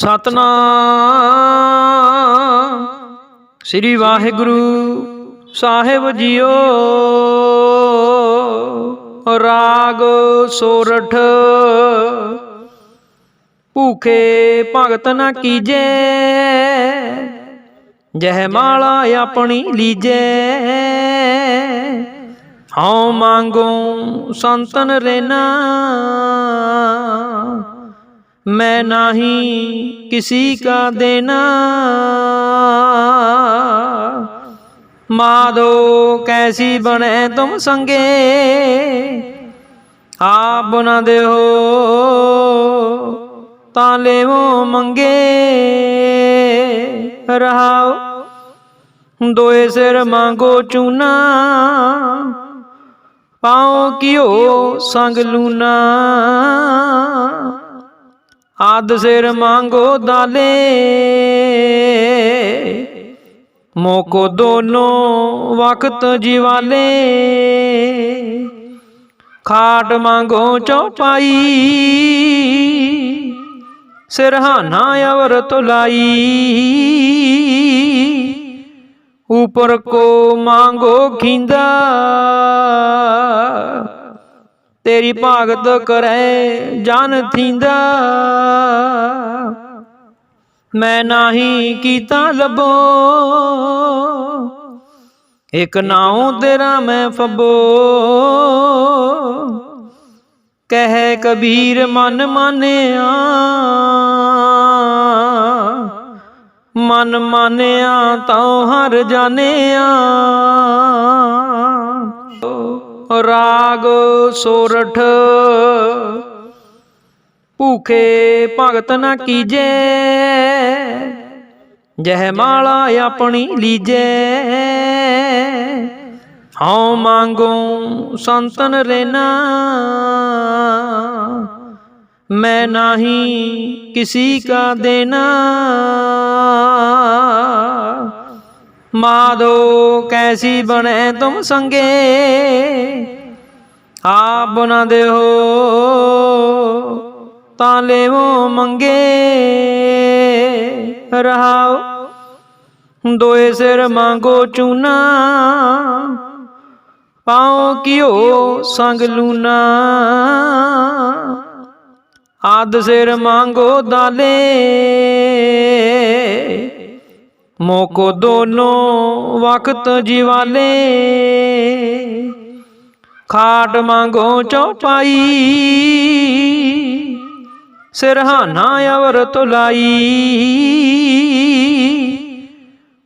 ਸਤਨਾਮ। ਸ੍ਰੀ ਵਾਹਿਗੁਰੂ ਸਾਹਿਬ ਜੀਓ। ਰਾਗ ਸੋਰਠ। ਭੂਖੇ ਭਗਤ ਨਾ ਕੀਜੇ। ਜਹ ਮਾਲਾ ਆਪਣੀ ਲੀਜੇ। ਹਉ ਮੰਗੋ ਸੰਤਨ ਰੇਨਾ। मैं नाही किसी का देना। माधो कैसी बने तुम संगे। आप बना दे हो ताले वो मंगे। रहाओ दोए सिर मांगो चूना। पाओ कियो संग लूना। ਆਦ ਸਿਰ ਮੰਗੋ ਦਾਲੇ ਮੋਕੋ ਦੋਨੋ ਵਕਤ ਜਿਵਾਲੇ ਖਾਟ ਮੰਗੋ ਚੌਪਾਈ। ਸਿਰਹਾਨਾ ਅਵਰ ਤੁਲਾਈ। ਉਪਰ ਕੋ ਮੰਗੋ ਖਿੰਦਾ। ਤੇਰੀ ਭਾਗਤ ਕਰੈ, ਜਨ ਥੀਂਦਾ। ਮੈਂ ਨਾਹੀ ਕੀਤਾ ਲਬੋ ਇਕ ਨਾਉ ਤੇਰਾ ਮੈਂ ਫਬੋ। ਕਹਿ ਕਬੀਰ, ਮਨ ਮਾਨਿਆ ਮਨ ਮਾਨਿਆ ਤਾਂ ਹਰ ਜਾਣਿਆ। ਰਾਗ ਸੋਰਠ ਭੂਖੇ ਭਗਤ ਨਾ ਕੀਜੇ ਜਹ ਮਾਲਾ ਆਪਣੀ ਲੀਜੇ ਹਉ ਮੰਗੋ ਸੰਤਨ ਰੇਨਾ ਮੈਂ ਨਹੀਂ ਕਿਸੀ ਕਾ ਦੇਨਾ ਮਾਧੋ ਕੈਸੀ ਬਣੇ ਤੁਮ ਸੰਗੇ? ਆਪ ਨਾ ਦੇਹੋ, ਤਾਂ ਲੈਵੋ ਮੰਗੇ। ਰਹਾਓ, ਦੋਏ ਸਿਰ ਮੰਗੋ ਚੂਨਾ। ਪਾਉ ਕਿਓ ਸੰਗ ਲੂਨਾ। ਆਦ ਸਿਰ ਮੰਗੋ ਦਾਲੇ। दाले ਮੋਕੋ ਦੋਨੋਂ ਵਕਤ ਜਿਵਾਲੇ। ਖਾਟ ਮੰਗੋ ਚੌਪਾਈ। ਸਿਰਹਾਨਾ ਅਵਰ ਤੁਲਾਈ।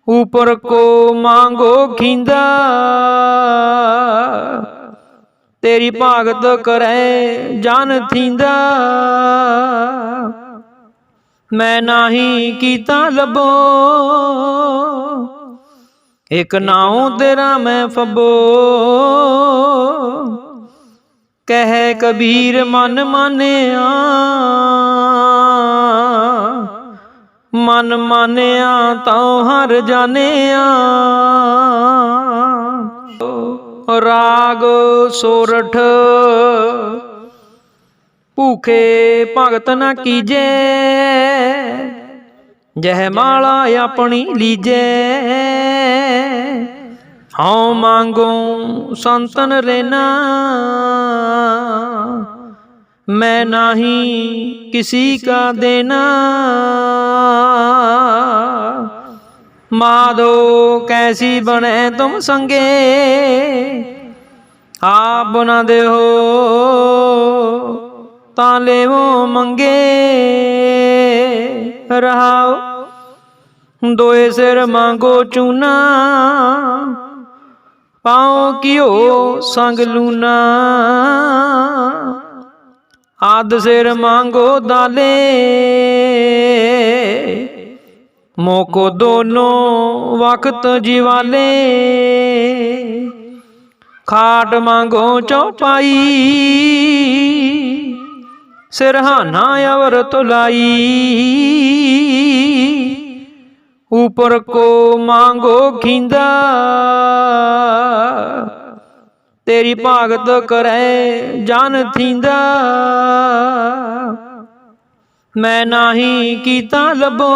ਉਪਰ ਕੋ ਮੰਗੋ ਖਿੰਦਾ। ਤੇਰੀ ਭਾਗਤ ਕਰੈ ਜਨ ਥੀਂਦਾ। ਮੈਂ ਨਾਹੀ ਕੀਤਾ ਲਬੋ ਇਕ ਨਾਉ ਤੇਰਾ ਮੈਂ ਫਬੋ। ਕਹਿ ਕਬੀਰ ਮਨ ਮਾਨਿਆ। ਮਨ ਮਾਨਿਆ ਤਾਂ ਹਰ ਜਾਣਿਆ। ਰਾਗ ਸੋਰਠ ਭੂਖੇ ਭਗਤ ਨਾ ਕੀਜੇ, ਜਹ ਮਾਲਾ ਆਪਣੀ ਲੀਜੇ। ਹਉ ਮੰਗੋ ਸੰਤਨ ਰੇਨਾ, ਮੈਂ ਨਹੀਂ ਕਿਸੀ ਕਾ ਦੇਨਾ। ਮਾਧੋ ਕੈਸੀ ਬਣੇ ਤੁਮ ਸੰਗੇ, ਆਪ ਬਨਾ ਦੇ ਹੋ ਤਾਂ ਲੈਵੋ ਮੰਗੇ, ਰਹਾਓ। ਦੋਏ ਸਿਰ ਮੰਗੋ ਚੂਨਾ ਪਾਉ ਕਿਓ ਸੰਗ ਲੂਨਾ। ਆਦ ਸਿਰ ਮੰਗੋ ਦਾਲੇ, ਮੋਕੋ ਦੋਨੋ ਵਕਤ ਜਿਵਾਲੇ। ਖਾਟ ਮੰਗੋ ਚੌਪਾਈ ਸਿਰਹਾਨਾ ਅਵਰ ਤੁਲਾਈ। ਉਪਰ ਕੋ ਮੰਗੋ ਖਿੰਦਾ। ਤੇਰੀ ਭਾਗਤ ਕਰੈ ਜਨ ਥੀਂਦਾ। ਮੈਂ ਨਾਹੀ ਕੀਤਾ ਲਬੋ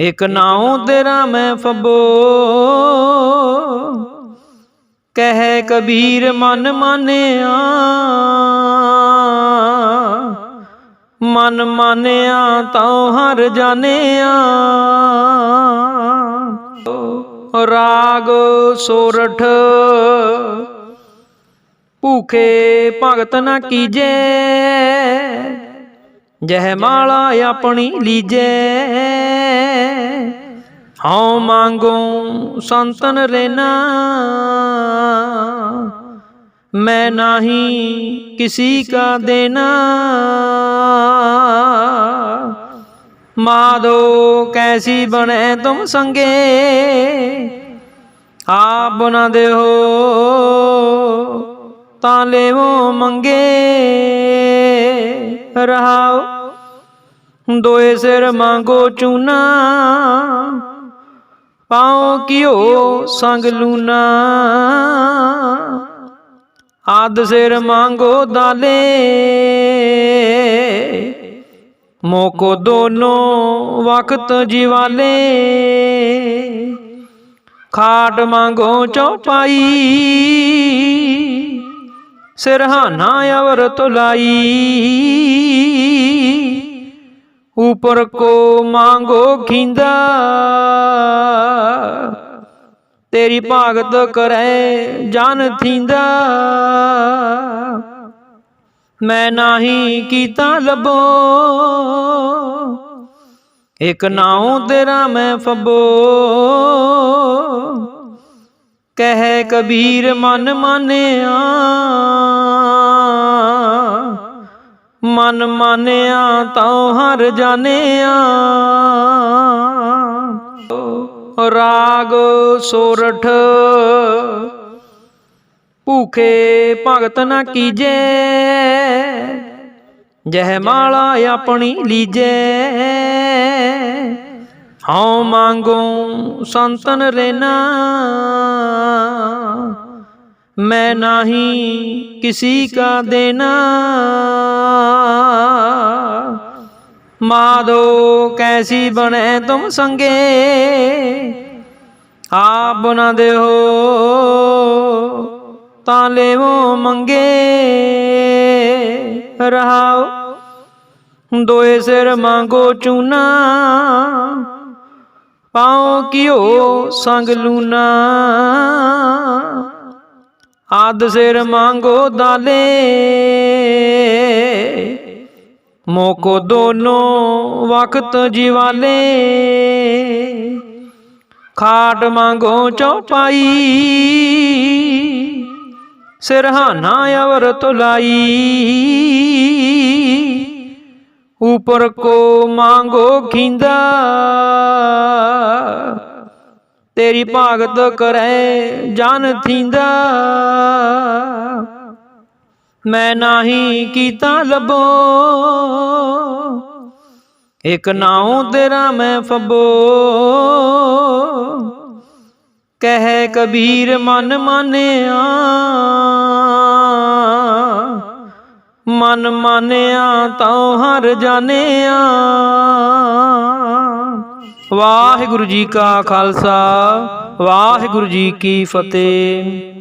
ਇਕ ਨਾਉ ਤੇਰਾ ਮੈਂ ਫਬੋ। ਕਹਿ ਕਬੀਰ ਮਨ ਮਾਨਿਆ। ਮਨ ਮਾਨਿਆ ਤਉ ਹਰ ਜਾਣਿਆ। ਰਾਗ ਸੋਰਠ ਭੂਖੇ ਭਗਤ ਨਾ ਕੀਜੇ। ਜਹ ਮਾਲਾ ਆਪਣੀ ਲੀਜੇ। ਹਉ ਮੰਗੂ ਸੰਤਨ ਰੇਨਾ। ਮੈਂ ਨਹੀਂ ਕਿਸੇ ਕਾ ਦੇਣਾ ਮਾਦੋ ਕੈਸੀ ਬਣੈ ਤੁਮ ਸੰਗੇ। ਆਪ ਨਾ ਦੇਹੋ ਤਾਂ ਲੇਵੋ ਮੰਗੇ। ਰਹਾਓ, ਦੋਏ ਸਿਰ ਮੰਗੋ ਚੂਨਾ। ਪਾਉ ਕਿਉ ਸੰਗ ਲੂਨਾ। ਆਦ ਸਿਰ ਮੰਗੋ ਦਾਲੇ। ਮੋਕੋ ਦੋਨੋ ਵਕਤ ਜਿਵਾਲੇ। ਖਾਟ ਮੰਗੋ ਚੌਪਾਈ। ਸਿਰਹਾਨਾ ਅਵਰ ਤੁਲਾਈ। ਉਪਰ ਕੋ ਮੰਗੋ ਖਿੰਦਾ, ਤੇਰੀ ਭਾਗਤ ਕਰੈ ਜਨ ਥਿੰਦਾ। ਮੈਂ ਨਾਹੀ ਕੀਤਾ ਲਬੋ ਇਕ ਨਾਉ ਤੇਰਾ ਮੈਂ ਫਬੋ। ਕਹਿ ਕਬੀਰ ਮਨ ਮਾਨਿਆ ਮਨ ਮਾਨਿਆ ਤਉ ਹਰ ਜਾਣਿਆ। ਰਾਗ ਸੋਰਠ, ਭੂਖੇ ਭਗਤ ਨਾ ਕੀਜੇ। ਜਹ ਮਾਲਾ ਆਪਣੀ ਲੀਜੇ। ਹਉ ਮੰਗੂ ਸੰਤਨ ਰੇਨਾ। ਮੈਂ ਨਹੀਂ ਕਿਸੀ ਕਾ ਦੇਣਾ ਮਾਧੋ ਕੈਸੀ ਬਣੇ ਤੁਮ ਸੰਗੇ? ਆਪ ਨਾ ਦੇਹੋ, ਤਾਂ ਲੈਵੋ ਮੰਗੇ। ਰਹਾਓ, ਦੋਏ ਸਿਰ ਮੰਗੋ ਚੂਨਾ। ਪਾਉ ਕਿਓ ਸੰਗ ਲੂਨਾ। ਆਦ ਸਿਰ ਮੰਗੋ ਦਾਲੇ। ਮੋਕੋ ਦੋਨੋਂ ਵਕਤ ਜਿਵਾਲੇ ਖਾਟ ਮੰਗੋ ਚੌਪਾਈ ਸਿਰਹਾਨਾ ਅਵਰ ਤੁਲਾਈ ऊपर को मांगो खिंदा ਤੇਰੀ ਭਾਗਤ ਕਰੈ ਜਨ ਥੀਂਦਾ ਮੈਂ ਨਾਹੀ ਕੀਤਾ ਲਬੋ ਇਕ ਨਾਉ ਤੇਰਾ ਮੈਂ ਫਬੋ। ਕਹਿ ਕਬੀਰ ਮਨ ਮਾਨਿਆ। ਮਨ ਮਾਨਿਆ ਤਉ ਹਰ ਜਾਣਿਆ। ਵਾਹਿਗੁਰੂ ਜੀ ਕਾ ਖਾਲਸਾ, ਵਾਹਿਗੁਰੂ ਜੀ ਕੀ ਫਤਿਹ।